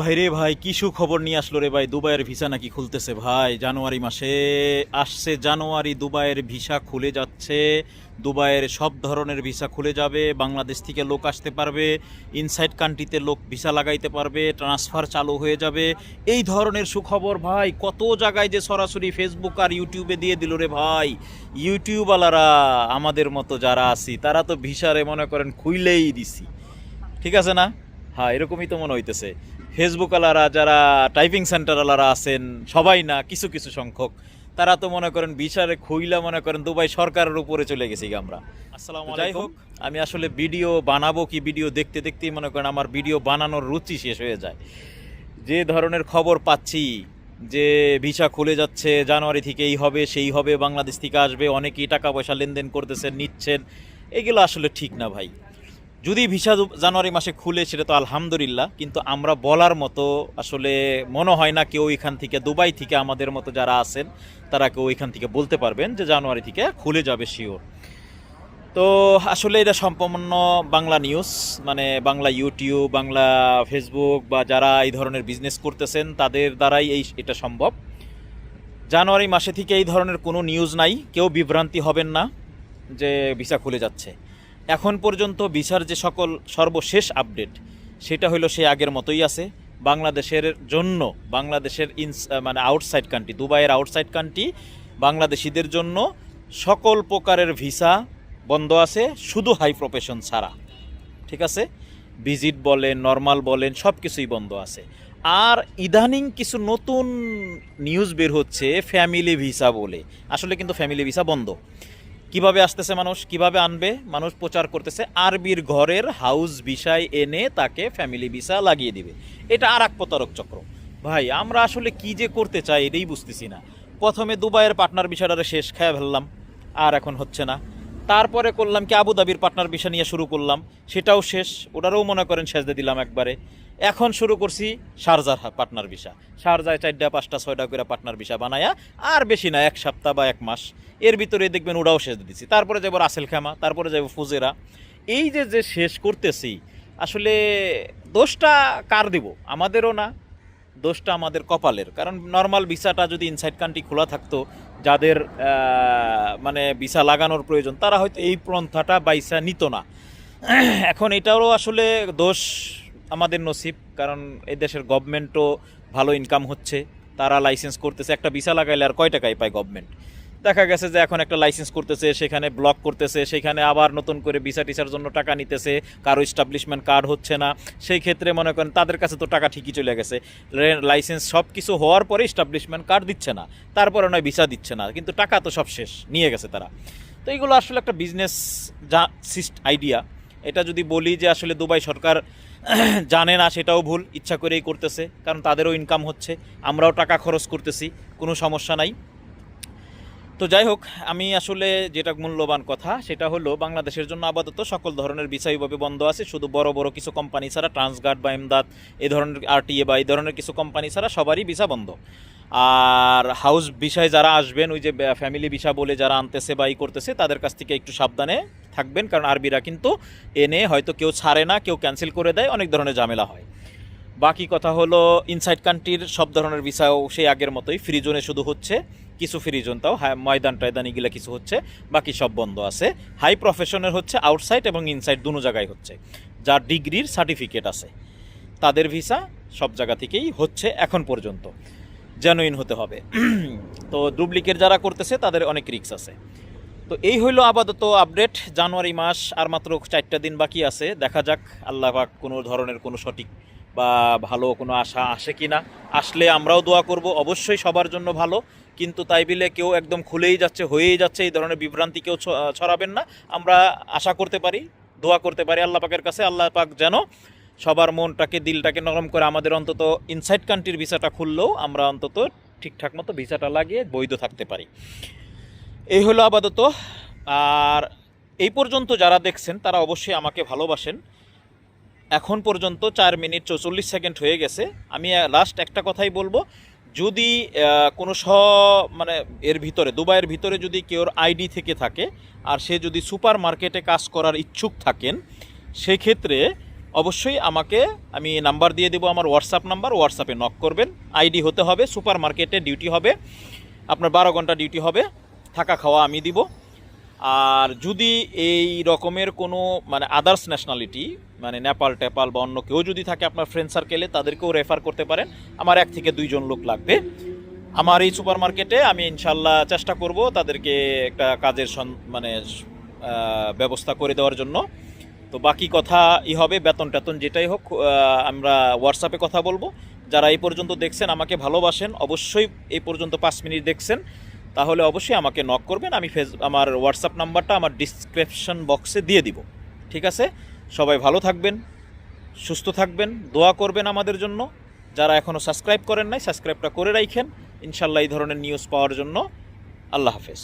ভাই রে ভাই, কি সুখবর নিয়ে আসলো রে ভাই? দুবাইয়ের ভিসা নাকি খুলতেছে ভাই? জানুয়ারি মাসে আসছে, জানুয়ারি দুবাইয়ের ভিসা খুলে যাচ্ছে। দুবাইয়ের সব ধরনের ভিসা খুলে যাবে, বাংলাদেশ থেকে লোক আসতে পারবে ইনসাইড কান্ট্রিতে লোক ভিসা লাগাইতে পারবে ট্রান্সফার চালু হয়ে যাবে। এই ধরনের সুখবর ভাই, কত জায়গায় যে সরাসরি ফেসবুক আর ইউটিউবে দিয়ে দিল রে ভাই? ইউটিউবওয়ালারা আমাদের মতো যারা আছি, তারা তো ভিসারে মনে করেন খুইলেই দিছি। ঠিক আছে না? হ্যাঁ এরকমই তো মনে হইতেছে। ফেসবুকওয়ালারা যারা টাইপিং সেন্টারওয়ালারা আছেন সবাই না কিছু কিছু সংখ্যক তারা তো মনে করেন বিচারে খুইলা মনে করেন দুবাই সরকারের উপরে চলে গেছি আমরা। আসসালামু যাই হোক আমি আসলে ভিডিও বানাবো কি ভিডিও দেখতে দেখতেই মনে করেন আমার ভিডিও বানানোর রুচি শেষ হয়ে যায়। যে ধরনের খবর পাচ্ছি যে ভিসা খুলে যাচ্ছে জানুয়ারি থেকে এই হবে সেই হবে বাংলাদেশ থেকে আসবে অনেকেই টাকা পয়সা লেনদেন করতেছেন নিচ্ছেন এগুলো আসলে ঠিক না ভাই। যদি ভিসা জানুয়ারি মাসে খুলে, সেটা তো আলহামদুলিল্লাহ, কিন্তু আমরা বলার মতো আসলে মনে হয় না কেউ এখান থেকে, দুবাই থেকে আমাদের মতো যারা আছেন, তারা কেউ এখান থেকে বলতে পারবেন যে জানুয়ারি থেকে খুলে যাবে শিওর তো আসলে এটা সম্পূর্ণ বাংলা নিউজ মানে বাংলা ইউটিউব বাংলা ফেসবুক বা যারা এই ধরনের বিজনেস করতেছেন, তাদের দ্বারাই এই এটা সম্ভব। জানুয়ারি মাসে থেকে এই ধরনের কোনো নিউজ নাই, কেউ বিভ্রান্তি হবেন না যে ভিসা খুলে যাচ্ছে। এখন পর্যন্ত ভিসার যে সকল সর্বশেষ আপডেট, সেটা হলো সে আগের মতোই আছে। বাংলাদেশের জন্য, বাংলাদেশের ইনস মানে আউটসাইড কান্ট্রি দুবাইয়ের আউটসাইড কান্ট্রি বাংলাদেশিদের জন্য সকল প্রকারের ভিসা বন্ধ আছে, শুধু হাই প্রফেশন ছাড়া। ঠিক আছে? ভিজিট বলেন নর্মাল বলেন সব কিছুই বন্ধ আছে। আর ইদানিং কিছু নতুন নিউজ বের হচ্ছে ফ্যামিলি ভিসা বলে। আসলে কিন্তু ফ্যামিলি ভিসা বন্ধ। কীভাবে আসতেছে মানুষ, কীভাবে আনবে, মানুষ প্রচার করতেছে, আরবির ঘরের হাউস ভিসায় এনে তাকে ফ্যামিলি ভিসা লাগিয়ে দিবে। এটা আর এক প্রতারক চক্র। ভাই, আমরা আসলে কি যে করতে চাই এটাই বুঝতেছি না। প্রথমে দুবাইয়ের পার্টনার বিষয়টা শেষ খেয়ে ফেললাম, আর এখন হচ্ছে না। তারপরে করলাম কি আবুধাবির পার্টনার বিষয় নিয়ে শুরু করলাম, সেটাও শেষ। ওটারও মনে করেন দিয়ে দিলাম একবারে। এখন শুরু করছি শারজার পার্টনার ভিসা শারজায় চারটা, পাঁচটা, ছয়টা করে পার্টনার ভিসা বানায়া, আর বেশি না, এক সপ্তাহ বা এক মাস। এর ভিতরে দেখবেন ওরাও শেষ দিচ্ছি তারপরে যাব রাসেল খামা, তারপরে যাব ফুজেরা। এই যে যে শেষ করতেছি, আসলে দোষটা কার দিব? আমাদেরও না। দোষটা আমাদের কপালের। কারণ নর্মাল ভিসাটা যদি ইনসাইড কান্ট্রি খোলা থাকতো, যাদের মানে ভিসা লাগানোর প্রয়োজন, তারা হয়তো এই পন্থাটা বাইসা নিত না। এখন এটাও আসলে দোষ আমাদের নসিব, কারণ এদেশের দেশের গভর্নমেন্টও ভালো ইনকাম হচ্ছে, তারা লাইসেন্স করতেছে, একটা ভিসা লাগাইলে আর কয় টাকায় পায় গভর্নমেন্ট দেখা গেছে যে এখন একটা লাইসেন্স করতেছে, সেখানে ব্লক করতেছে, সেখানে আবার নতুন করে ভিসা টিসার জন্য টাকা নিতেছে, কারও এস্টাবলিশমেন্ট কার্ড হচ্ছে না। সেই ক্ষেত্রে মনে করেন তাদের কাছে তো টাকা ঠিকই চলে গেছে। লাইসেন্স সব কিছু হওয়ার পরে এস্টাবলিশমেন্ট কার্ড দিচ্ছে না। তারপরে নয় ভিসা দিচ্ছে না। কিন্তু টাকা তো সব শেষ, নিয়ে গেছে তারা। তো এইগুলো আসলে একটা বিজনেস যা সিস্ট আইডিয়া এটা যদি বলি যে আসলে দুবাই সরকার জানে না, সেটাও ভুল, ইচ্ছা করেই করতেছে। কারণ তাদেরও ইনকাম হচ্ছে। আমরাও টাকা খরচ করতেছি, কোনো সমস্যা নাই। তো যাই হোক, আমি আসলে যেটা মূল্যবান কথা, সেটা হলো বাংলাদেশের জন্য আপাতত সকল ধরনের বিষয়ভাবে বন্ধ আছে। শুধু বড় বড় কিছু কোম্পানি ছাড়া ট্রান্সগার্ড বা এমদাদ এই ধরনের আরটিএ বা এই ধরনের কিছু কোম্পানি ছাড়া সবারই ভিসা বন্ধ। আর হাউস বিষয়ে যারা আসবেন, ওই যে ফ্যামিলি ভিসা বলে যারা আনতেছে বা ই করতেছে, তাদের কাছ থেকে একটু সাবধানে থাকবেন। কারণ আরবিরা কিন্তু এনে হয়তো কেউ ছাড়ে না, কেউ ক্যান্সেল করে দেয়, অনেক ধরনের ঝামেলা হয়। বাকি কথা হলো ইনসাইড কান্ট্রির সব ধরনের ভিসাও সেই আগের মতোই ফ্রি জোনে শুধু হচ্ছে। কিছু ফ্রি জোন তাও ময়দান টয়দান এগুলো কিছু হচ্ছে, বাকি সব বন্ধ আছে। হাই প্রফেশনের হচ্ছে আউটসাইড এবং ইনসাইড দুনো জায়গায় হচ্ছে, যার ডিগ্রির সার্টিফিকেট আছে। তাদের ভিসা সব জায়গা থেকেই হচ্ছে এখন পর্যন্ত জেনুইন হতে হবে। তো ডুপ্লিকেট যারা করতেছে, তাদের অনেক রিস্ক আছে। তো এই হইল আপাতত আপডেট জানুয়ারি মাস আর মাত্র চারটা দিন বাকি আছে, দেখা যাক, আল্লাহ পাক কোনো ধরনের কোনো সঠিক বা ভালো কোনো আশা আসে কি না, আসলে আমরাও দোয়া করব, অবশ্যই সবার জন্য ভালো। কিন্তু তাই বিলে কেউ একদম খুলেই যাচ্ছে, হয়েই যাচ্ছে, এই ধরনের বিভ্রান্তি কেউ ছড়াবেন না। আমরা আশা করতে পারি, দোয়া করতে পারি আল্লাহ পাকের কাছে, আল্লাহ পাক যেন সবার মনটাকে, দিলটাকে নরম করে আমাদের অন্তত ইনসাইড কান্ট্রির ভিসাটা খুললেও আমরা অন্তত ঠিকঠাক মতো ভিসাটা লাগিয়ে বৈধ থাকতে পারি। এই হলো আপাতত। আর এই পর্যন্ত যারা দেখছেন, তারা অবশ্যই আমাকে ভালোবাসেন। এখন পর্যন্ত চার মিনিট চৌচল্লিশ সেকেন্ড হয়ে গেছে। আমি লাস্ট একটা কথাই বলব। যদি কোনো স মানে এর ভিতরে, দুবাইয়ের ভিতরে যদি কেউর আইডি থেকে থাকে, আর সে যদি সুপার মার্কেটে কাজ করার ইচ্ছুক থাকেন, সেক্ষেত্রে অবশ্যই আমাকে, আমি নাম্বার দিয়ে দেবো আমার হোয়াটসঅ্যাপ নাম্বার হোয়াটসঅ্যাপে নক করবেন। আইডি হতে হবে, সুপার মার্কেটে ডিউটি হবে। আপনার বারো ঘণ্টা ডিউটি হবে। থাকা খাওয়া আমি দিব। আর যদি এই রকমের কোনো মানে আদার্স ন্যাশনালিটি মানে নেপাল, টেপাল বা অন্য কেউ যদি থাকে আপনার ফ্রেন্ড সার্কেলে তাদেরকেও রেফার করতে পারেন। আমার এক থেকে দুইজন লোক লাগবে। আমার এই সুপার মার্কেটে আমি ইনশাল্লাহ চেষ্টা করব তাদেরকে একটা কাজের মানে ব্যবস্থা করে দেওয়ার জন্য। তো বাকি কথা ই হবে, বেতন টেতন যেটাই হোক আমরা হোয়াটসঅ্যাপে কথা বলব। যারা এই পর্যন্ত দেখছেন আমাকে ভালোবাসেন, অবশ্যই এই পর্যন্ত পাঁচ মিনিট দেখছেন। তাহলে অবশ্যই আমাকে নক করবেন, আমি ফেস, আমার হোয়াটসঅ্যাপ নাম্বারটা আমার ডিসক্রিপশন বক্সে দিয়ে দিব। ঠিক আছে? সবাই ভালো থাকবেন, সুস্থ থাকবেন, দোয়া করবেন আমাদের জন্য। যারা এখনও সাবস্ক্রাইব করেন নাই সাবস্ক্রাইবটা করে রাখেন ইনশাল্লাহ এই ধরনের নিউজ পাওয়ার জন্য। আল্লাহ হাফেজ।